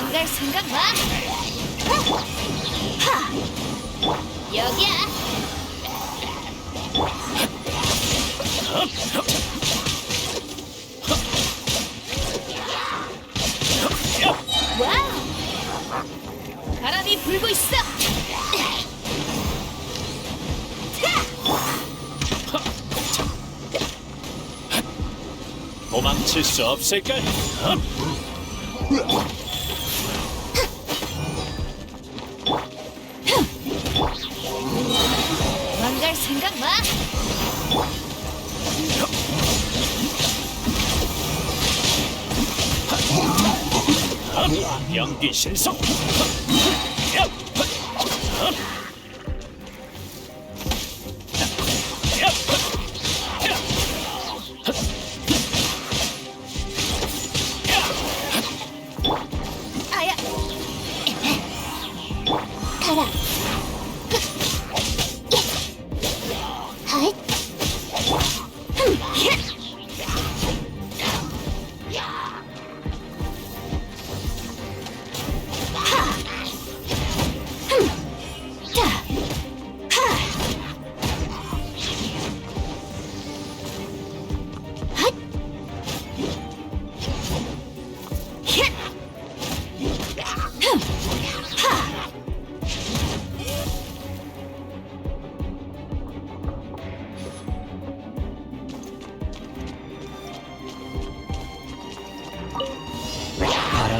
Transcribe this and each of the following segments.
도망갈 생각 마. 하! 여기야. 와우! 바람이 불고 있어. 도망칠 수 없을까? 어? 생각 마. 연기 신속.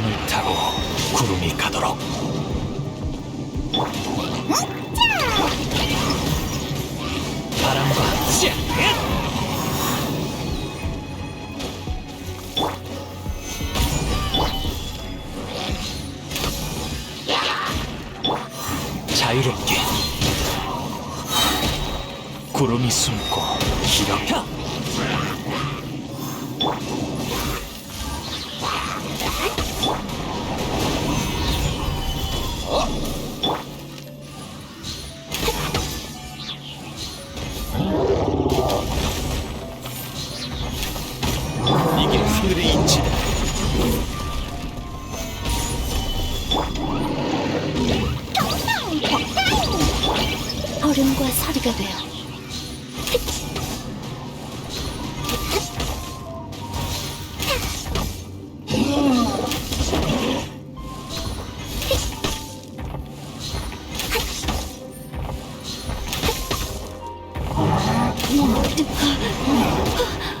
바람을 타고 구름이 가도록. 바람과 씨! 자유롭게 구름이 숨고 이렇 얼음과 서리가 되어 바람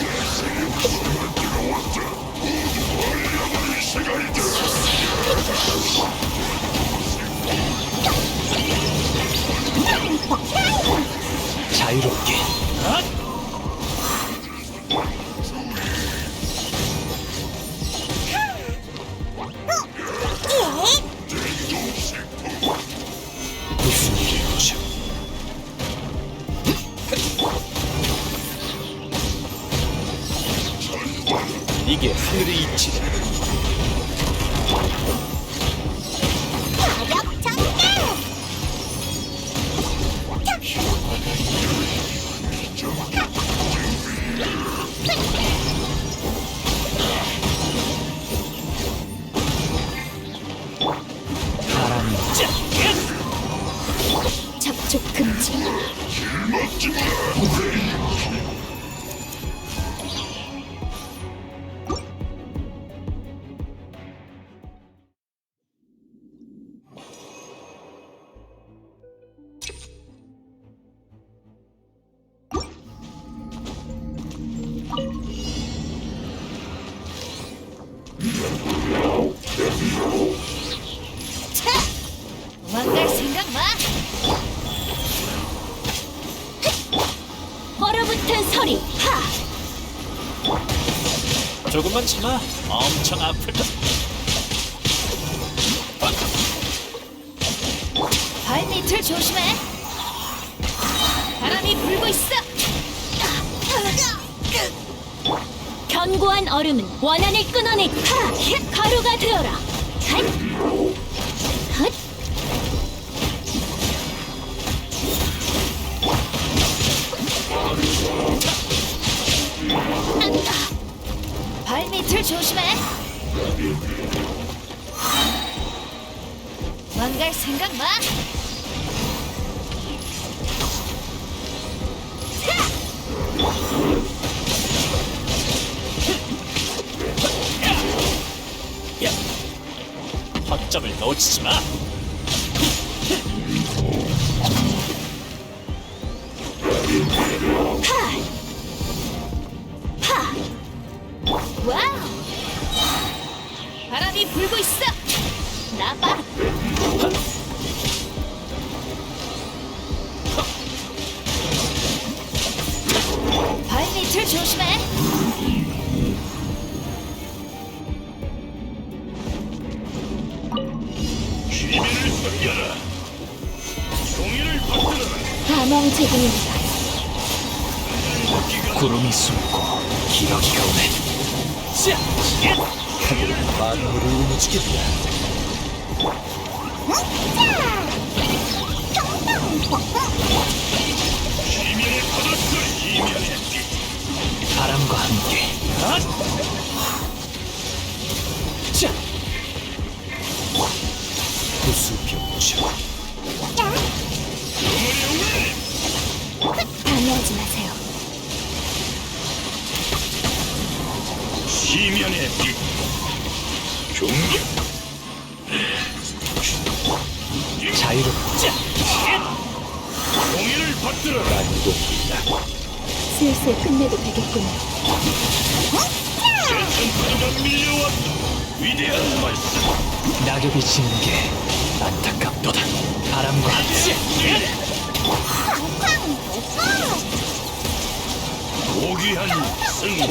자유롭게? 이게 하늘의 이치다. 차! 얼어붙은 소리 하! 조금만 참아. 엄청 아플 거. 발밑을 조심해 바람이 불고 있어 견고한 얼음은 원한을 끊어내고 하! 가루가 되어라 핫! 핫! 발밑을 조심해 망갈 생각 마 야. 허점을 놓치지 마. 발밑을 조심해! 비밀을 숨겨라. 종이를 받들어라. 다망제군입니다. 구름이 숨고 기러기가 오네. 자. 하늘은 만물을 움직인다. 비밀 함께. 아! 자. 구수병추. 방해하지 마세요. 시면의 빛. 존경. 자유롭자. 종이를 받들어라. 난공이다. 슬슬 끝내도 되겠군요. 전투가 밀려왔다. 위대한 말씀. 낙엽이 지는 게 안타깝도다. 바람과 함께. 고귀한 승과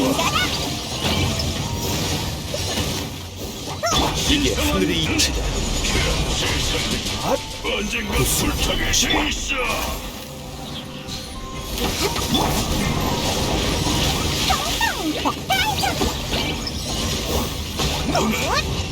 이게 하늘의 이치다. 언젠가 돼 있어. 너는